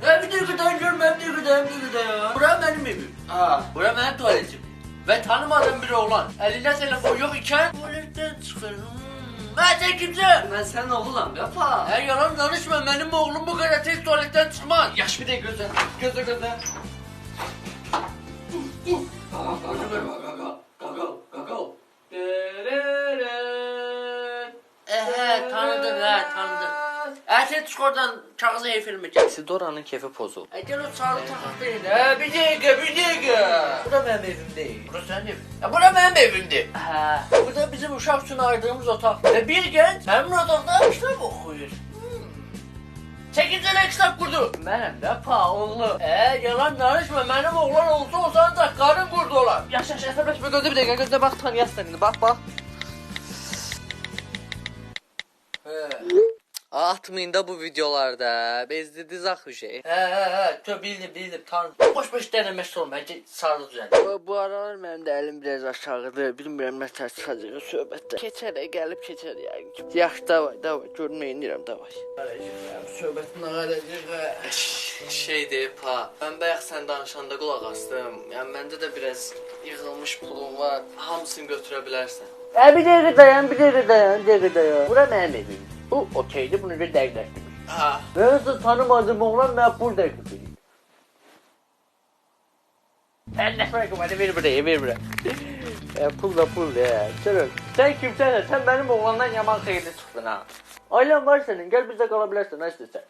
Bir dakika görmem bir dakika bir dakika ya. Bura benim evim. Ha. Bura benim tuvaletim. Ve tanımadığım biri olan elinde telefon yok iken tuvaletten. Hmm. Ha sen kimsin? Ben senin oğlum yapma. Her yalan danışma benim oğlum bu kadar tez tuvaletten çıkmaz. Yaş bir de göze. Göze göze. Sen çık oradan kağıza el filmi çek. Sidora'nın kefi pozuldu. E gel o sağlı takak değil. Ha bir dakika bir dakika. Bu da benim evim değil. Burası senin evin. Ya bu da benim evimdi. Ha. Bu da bizim uşak için ayırdığımız otak. Ve bir genç benim otakta kitap okuyor. Hmm. Tane kitap kurdu. Benim de pa oğlu. Eee yalan danışma benim oğlan olsa o zaman da karın kurdu olan. Yaş yaş yaş yaş gözde bir dakika gözde bak tanıyas seni bak bak. Atmayın da bu videolarda. Bezdirdiz ah bir şey. He he he. Tö bildim bildim tanrım. Boş boş denemesi olma. Bence sarılı düzen. Bu, bu aralar benim de elim biraz aşağıda. Bilmiyorum ne ters çıkacak söhbette. Keçer e, gelip keçer yani. Yaş davay davay görmeyin diyorum davay. Söhbətin ağacığı. Şey deyip ha. Ben bayaq sən danışanda qulaq astım. Yəni məndə də biraz yığılmış pulum var. Hamısını götürə bilərsən. Ya bir dakika dayan, bir dakika dayan, bir dakika dayan. Bura benim evim. Bu okeydi, bunu bir. Ha. Ben nasıl tanımadığım oğlan burada kıpırayım. Ben ne bırakım hadi ver buraya, ver buraya. ya pul da pul ya. Sen, sen kimsen de sen benim oğlandan yaman hayırlı çıktın ha. Ailen var senin, gel bize kalabilirsin, ne istersen.